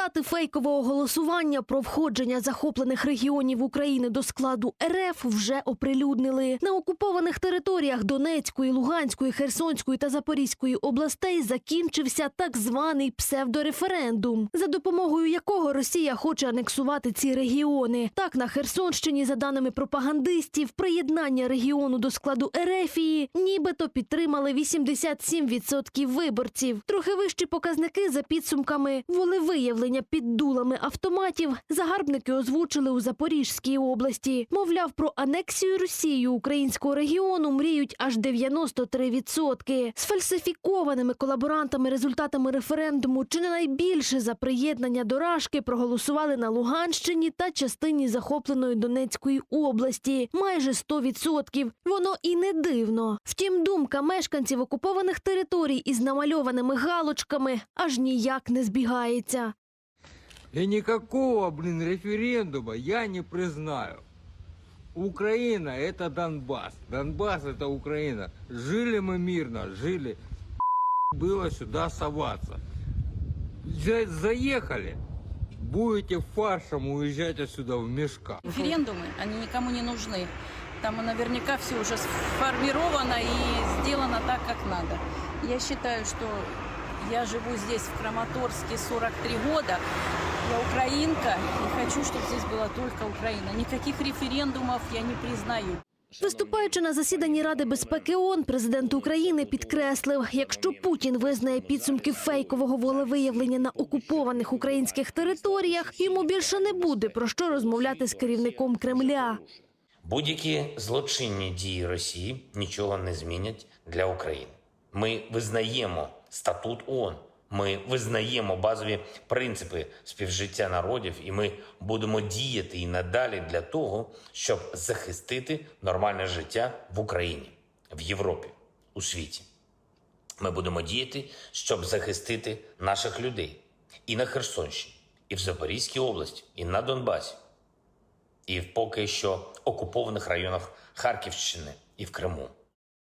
Результати фейкового голосування про входження захоплених регіонів України до складу РФ вже оприлюднили. На окупованих територіях Донецької, Луганської, Херсонської та Запорізької областей закінчився так званий псевдореферендум, за допомогою якого Росія хоче анексувати ці регіони. Так на Херсонщині, за даними пропагандистів, приєднання регіону до складу Ерефії нібито підтримали 87% виборців. Трохи вищі показники за підсумками волевиявлення під дулами автоматів загарбники озвучили у Запорізькій області. Мовляв, про анексію Росією українського регіону мріють аж 93%. Сфальсифікованими колаборантами результатами референдуму чи не найбільше за приєднання до Рашки проголосували на Луганщині та частині захопленої Донецької області. Майже 100%. Воно і не дивно. Втім, думка мешканців окупованих територій із намальованими галочками аж ніяк не збігається. И никакого, блин, референдума я не признаю. Украина – это Донбасс. Донбасс – это Украина. Жили мы мирно, жили. Было сюда соваться. За- Заехали. Будете фаршем уезжать отсюда в мешках. Референдумы, они никому не нужны. Там наверняка все уже сформировано и сделано так, как надо. Я считаю, что я живу здесь, в Краматорске, 43 года. Я украинка и хочу, чтобы здесь была только Украина. Никаких референдумов я не признаю. Виступаючи на засіданні Ради безпеки ООН, президент України підкреслив, якщо Путін визнає підсумки фейкового волевиявлення на окупованих українських територіях, йому більше не буде про що розмовляти з керівником Кремля. Будь-які злочинні дії Росії нічого не змінять для України. Ми визнаємо статут ООН, ми визнаємо базові принципи співжиття народів, і ми будемо діяти і надалі для того, щоб захистити нормальне життя в Україні, в Європі, у світі. Ми будемо діяти, щоб захистити наших людей і на Херсонщині, і в Запорізькій області, і на Донбасі і в поки що окупованих районах Харківщини і в Криму.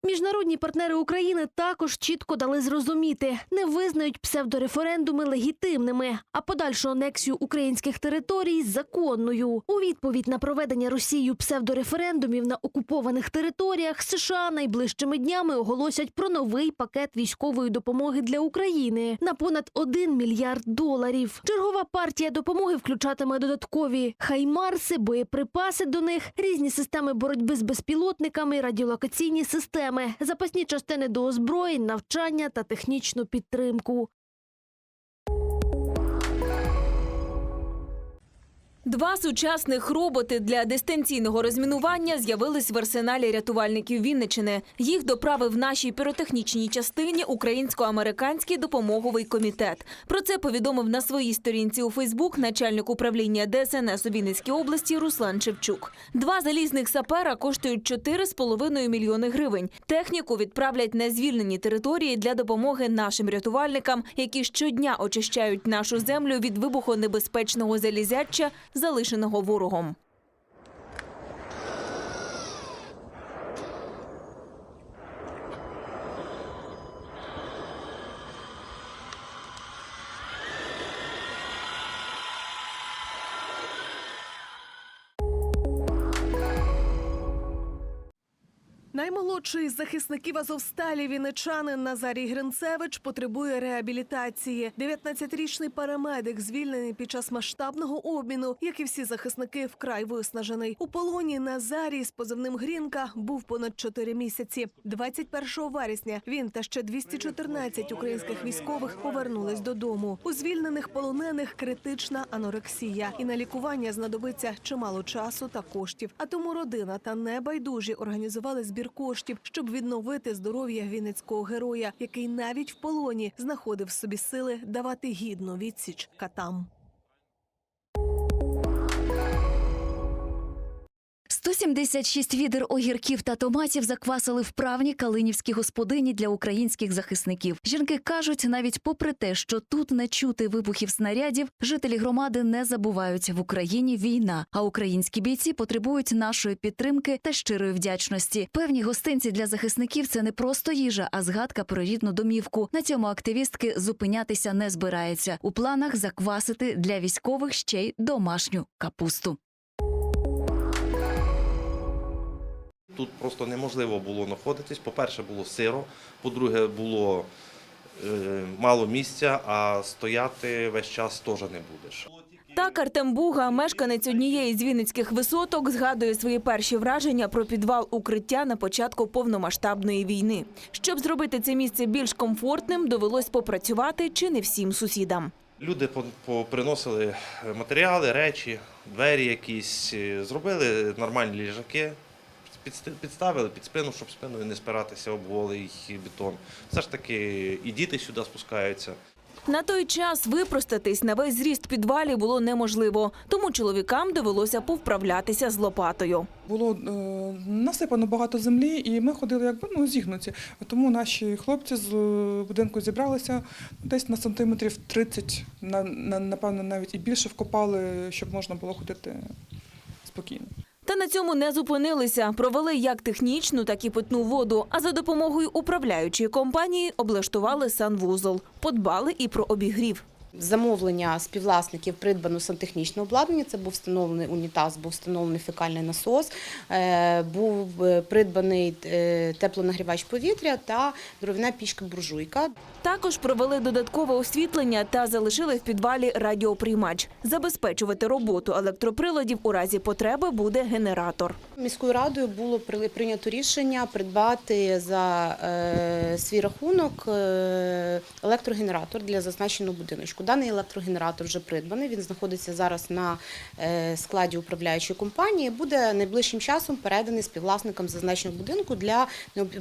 Міжнародні партнери України також чітко дали зрозуміти, не визнають псевдореферендуми легітимними, а подальшу анексію українських територій законною. У відповідь на проведення Росією псевдореферендумів на окупованих територіях США найближчими днями оголосять про новий пакет військової допомоги для України на понад 1 мільярд доларів. Чергова партія допомоги включатиме додаткові хаймарси, боєприпаси до них, різні системи боротьби з безпілотниками, радіолокаційні системи, запасні частини до озброєнь, навчання та технічну підтримку. Два сучасних роботи для дистанційного розмінування з'явились в арсеналі рятувальників Вінничини. Їх доправив нашій піротехнічній частині Українсько-американський допомоговий комітет. Про це повідомив на своїй сторінці у Фейсбук начальник управління ДСНС у Вінницькій області Руслан Шевчук. Два залізних сапера коштують 4,5 мільйони гривень. Техніку відправлять на звільнені території для допомоги нашим рятувальникам, які щодня очищають нашу землю від вибухонебезпечного залізяча, залишеного ворогом. Наймолодший з захисників Азовсталі вінничанин Назарій Гринцевич потребує реабілітації. 19-річний парамедик звільнений під час масштабного обміну, як і всі захисники, вкрай виснажений. У полоні Назарій з позивним Грінка був понад 4 місяці. 21 вересня він та ще 214 українських військових повернулись додому. У звільнених полонених критична анорексія, і на лікування знадобиться чимало часу та коштів. А тому родина та небайдужі організували збір коштів, щоб відновити здоров'я вінницького героя, який навіть в полоні знаходив собі сили давати гідну відсіч катам. 176 відер огірків та томатів заквасили вправні калинівські господині для українських захисників. Жінки кажуть, навіть попри те, що тут не чути вибухів снарядів, жителі громади не забувають в Україні війна, а українські бійці потребують нашої підтримки та щирої вдячності. Певні гостинці для захисників це не просто їжа, а згадка про рідну домівку. На цьому активістки зупинятися не збираються. У планах заквасити для військових ще й домашню капусту. Тут просто неможливо було знаходитись. По-перше, було сиро, по-друге, було е, мало місця, а стояти весь час теж не будеш. Так Артем Буга, мешканець однієї з вінницьких висоток, згадує свої перші враження про підвал укриття на початку повномасштабної війни. Щоб зробити це місце більш комфортним, довелось попрацювати чи не всім сусідам. Люди поприносили матеріали, речі, двері якісь, е, зробили нормальні ліжаки, підставили під спину, щоб спиною не спиратися об голий бетон. Все ж таки і діти сюди спускаються. На той час випростатись на весь зріст підвалі було неможливо, тому чоловікам довелося повправлятися з лопатою. Було е, насипано багато землі, і ми ходили якби ну, зігнуті. Тому наші хлопці з е, будинку зібралися десь на сантиметрів 30, на, на, напевно, навіть і більше вкопали, щоб можна було ходити спокійно. Та на цьому не зупинилися. Провели як технічну, так і питну воду. А за допомогою управляючої компанії облаштували санвузол. Подбали і про обігрів. Замовлення співвласників придбано сантехнічне обладнання. Це був встановлений унітаз, був встановлений фекальний насос, е, був е, придбаний е, теплонагрівач повітря та дров'яна пічка буржуйка. Також провели додаткове освітлення та залишили в підвалі радіоприймач. Забезпечувати роботу електроприладів у разі потреби буде генератор. Міською радою було прийнято рішення придбати за свій рахунок електрогенератор для зазначеного будиночку. Даний електрогенератор вже придбаний. Він знаходиться зараз на е, складі управляючої компанії. Буде найближчим часом переданий співвласникам зазначеного будинку для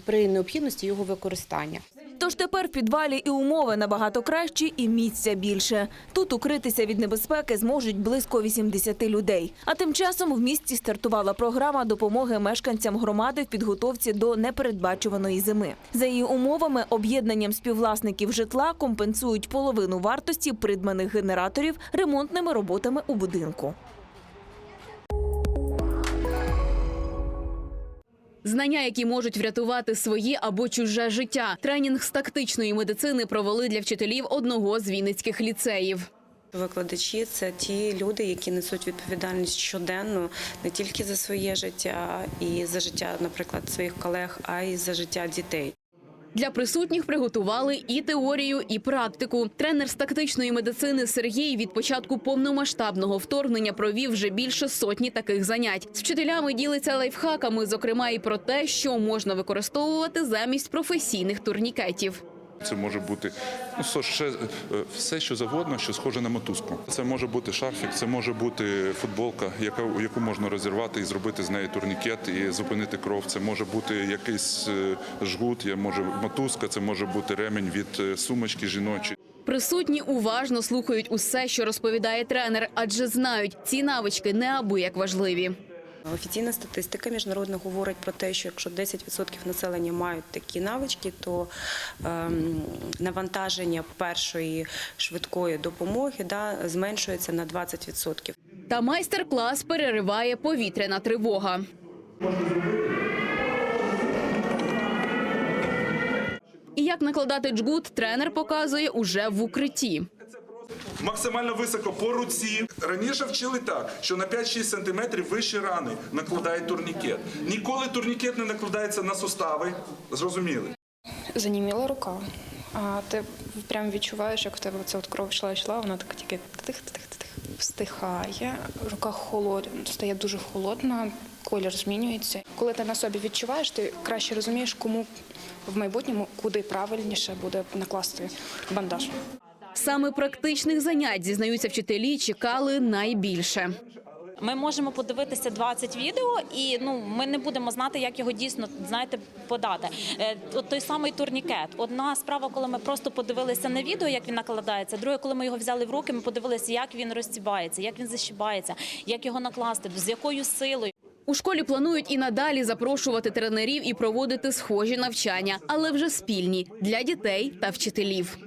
при необхідності його використання. Тож тепер в підвалі і умови набагато кращі, і місця більше. Тут укритися від небезпеки зможуть близько 80 людей. А тим часом в місті стартувала програма допомоги мешканцям громади в підготовці до непередбачуваної зими. За її умовами, об'єднанням співвласників житла компенсують половину вартості придбаних генераторів ремонтними роботами у будинку. Знання, які можуть врятувати своє або чуже життя. Тренінг з тактичної медицини провели для вчителів одного з вінницьких ліцеїв. Викладачі це ті люди, які несуть відповідальність щоденно не тільки за своє життя і за життя, наприклад, своїх колег, а й за життя дітей. Для присутніх приготували і теорію, і практику. Тренер з тактичної медицини Сергій від початку повномасштабного вторгнення провів вже більше сотні таких занять. З вчителями ділиться лайфхаками, зокрема і про те, що можна використовувати замість професійних турнікетів. Це може бути ну, ще, е, все, що завгодно, що схоже на мотузку. Це може бути шарфік, це може бути футболка, яка, яку можна розірвати і зробити з неї турнікет і зупинити кров. Це може бути якийсь е, жгут, я може мотузка, це може бути ремінь від е, сумочки жіночої. Присутні уважно слухають усе, що розповідає тренер, адже знають, ці навички неабияк важливі. Офіційна статистика міжнародна говорить про те, що якщо 10% населення мають такі навички, то ем, навантаження першої швидкої допомоги да, зменшується на 20%. Та майстер-клас перериває повітряна тривога. І як накладати джгут, тренер показує уже в укритті. Максимально високо по руці. Раніше вчили так, що на 5-6 сантиметрів вище рани накладають турнікет. Ніколи турнікет не накладається на сустави. Зрозуміли? Заніміла рука. А ти прям відчуваєш, як в тебе ця от кров йшла йшла, вона так тільки тих-тих-тих-тих встихає. Рука холодна, стає дуже холодна, колір змінюється. Коли ти на собі відчуваєш, ти краще розумієш, кому в майбутньому куди правильніше буде накласти бандаж. Саме практичних занять, зізнаються вчителі, чекали найбільше. Ми можемо подивитися 20 відео, і ну ми не будемо знати, як його дійсно знаєте подати. Е, От той самий турнікет. Одна справа, коли ми просто подивилися на відео, як він накладається. Друге, коли ми його взяли в руки, ми подивилися, як він розцібається, як він защібається, як його накласти, з якою силою. У школі планують і надалі запрошувати тренерів і проводити схожі навчання, але вже спільні для дітей та вчителів.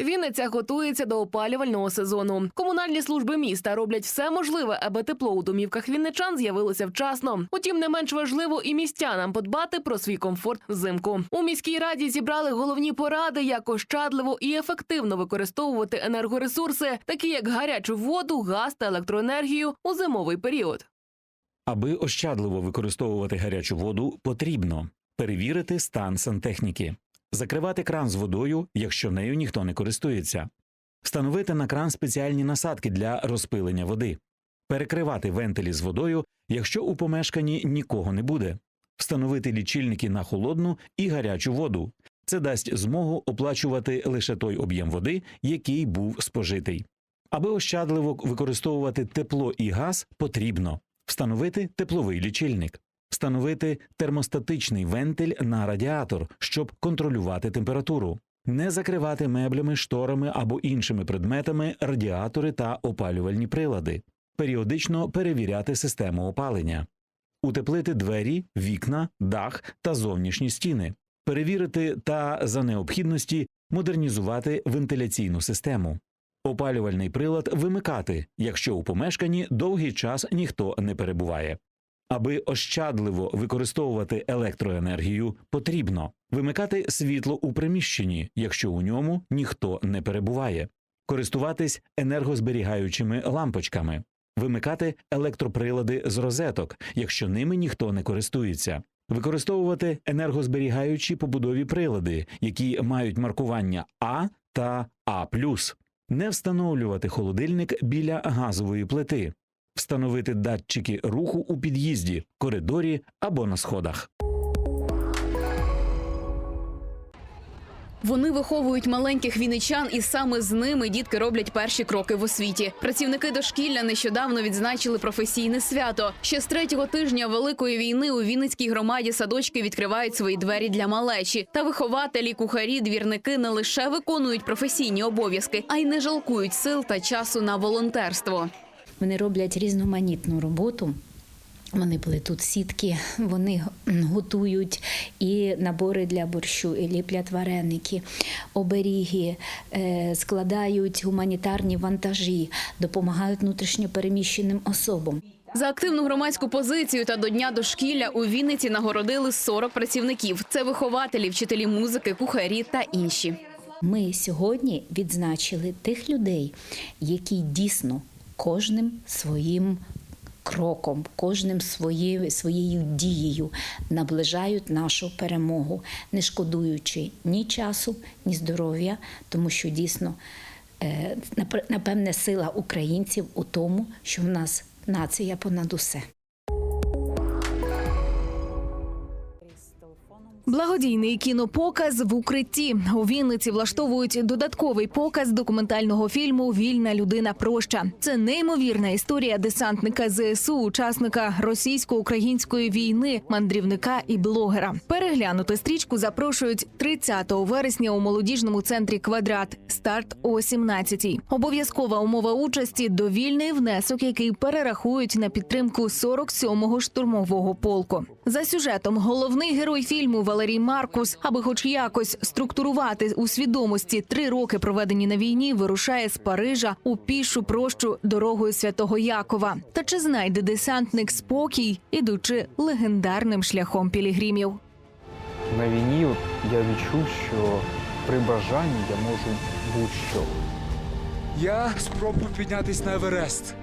Вінниця готується до опалювального сезону. Комунальні служби міста роблять все можливе, аби тепло у домівках вінничан з'явилося вчасно. Утім, не менш важливо і містянам подбати про свій комфорт взимку. У міській раді зібрали головні поради, як ощадливо і ефективно використовувати енергоресурси, такі як гарячу воду, газ та електроенергію у зимовий період. Аби ощадливо використовувати гарячу воду, потрібно перевірити стан сантехніки, закривати кран з водою, якщо нею ніхто не користується, встановити на кран спеціальні насадки для розпилення води, перекривати вентилі з водою, якщо у помешканні нікого не буде, встановити лічильники на холодну і гарячу воду. Це дасть змогу оплачувати лише той об'єм води, який був спожитий. Аби ощадливо використовувати тепло і газ, потрібно встановити тепловий лічильник, встановити термостатичний вентиль на радіатор, щоб контролювати температуру, не закривати меблями, шторами або іншими предметами радіатори та опалювальні прилади, періодично перевіряти систему опалення, утеплити двері, вікна, дах та зовнішні стіни, перевірити та за необхідності модернізувати вентиляційну систему. Опалювальний прилад вимикати, якщо у помешканні довгий час ніхто не перебуває. Аби ощадливо використовувати електроенергію, потрібно вимикати світло у приміщенні, якщо у ньому ніхто не перебуває, користуватись енергозберігаючими лампочками, вимикати електроприлади з розеток, якщо ними ніхто не користується, використовувати енергозберігаючі побудові прилади, які мають маркування А та А не встановлювати холодильник біля газової плити, встановити датчики руху у під'їзді, коридорі або на сходах. Вони виховують маленьких вінничан, і саме з ними дітки роблять перші кроки в освіті. Працівники дошкілля нещодавно відзначили професійне свято. Ще з третього тижня великої війни у Вінницькій громаді садочки відкривають свої двері для малечі. Та вихователі, кухарі, двірники не лише виконують професійні обов'язки, а й не жалкують сил та часу на волонтерство. Вони роблять різноманітну роботу. Вони плетуть сітки, вони готують і набори для борщу, і ліплять вареники, оберіги, е, складають гуманітарні вантажі, допомагають внутрішньопереміщеним особам. За активну громадську позицію та до дня дошкілля у Вінниці нагородили 40 працівників. Це вихователі, вчителі музики, кухарі та інші. Ми сьогодні відзначили тих людей, які дійсно кожним своїм кроком, кожним своєю, своєю дією наближають нашу перемогу, не шкодуючи ні часу, ні здоров'я, тому що дійсно, е, напевне, сила українців у тому, що в нас нація понад усе. Благодійний кінопоказ в укритті у Вінниці влаштовують додатковий показ документального фільму Вільна людина проща. Це неймовірна історія десантника ЗСУ, учасника російсько-української війни, мандрівника і блогера. Переглянути стрічку запрошують 30 вересня у молодіжному центрі Квадрат. Старт о 17-й. Обов'язкова умова участі довільний внесок, який перерахують на підтримку 47-го штурмового полку. За сюжетом головний герой фільму Валерій Маркус, аби хоч якось структурувати у свідомості три роки проведені на війні, вирушає з Парижа у пішу прощу дорогою святого Якова. Та чи знайде десантник спокій, ідучи легендарним шляхом пілігримів? На війні я відчув, що при бажанні я можу будь-що. Я спробую піднятись на Еверест.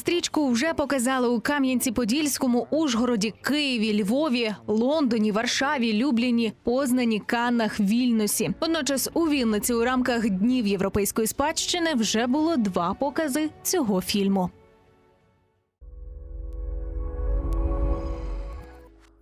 Стрічку вже показали у Кам'янці-Подільському, Ужгороді, Києві, Львові, Лондоні, Варшаві, Любліні, Познані, Каннах, Вільносі. Водночас у Вінниці у рамках днів європейської спадщини вже було два покази цього фільму.